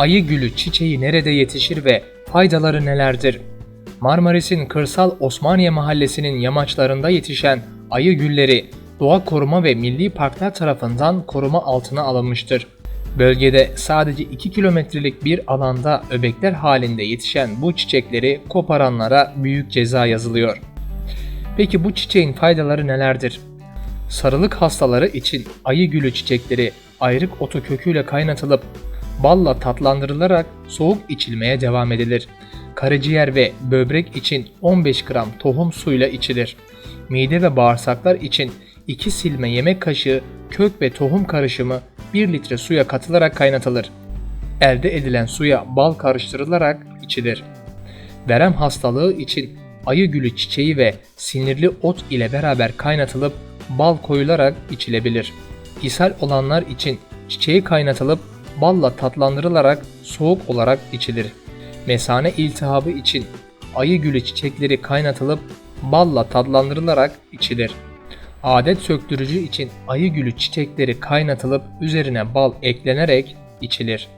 Ayı gülü çiçeği nerede yetişir ve faydaları nelerdir? Marmaris'in kırsal Osmaniye mahallesinin yamaçlarında yetişen ayı gülleri Doğa Koruma ve Milli Parklar tarafından koruma altına alınmıştır. Bölgede sadece 2 kilometrelik bir alanda öbekler halinde yetişen bu çiçekleri koparanlara büyük ceza yazılıyor. Peki bu çiçeğin faydaları nelerdir? Sarılık hastaları için ayı gülü çiçekleri ayrık otu köküyle kaynatılıp balla tatlandırılarak soğuk içilmeye devam edilir. Karaciğer ve böbrek için 15 gram tohum suyla içilir. Mide ve bağırsaklar için 2 silme yemek kaşığı kök ve tohum karışımı 1 litre suya katılarak kaynatılır. Elde edilen suya bal karıştırılarak içilir. Verem hastalığı için ayı gülü çiçeği ve sinirli ot ile beraber kaynatılıp bal koyularak içilebilir. İshal olanlar için çiçeği kaynatılıp balla tatlandırılarak soğuk olarak içilir. Mesane iltihabı için ayı gülü çiçekleri kaynatılıp balla tatlandırılarak içilir. Adet söktürücü için ayı gülü çiçekleri kaynatılıp üzerine bal eklenerek içilir.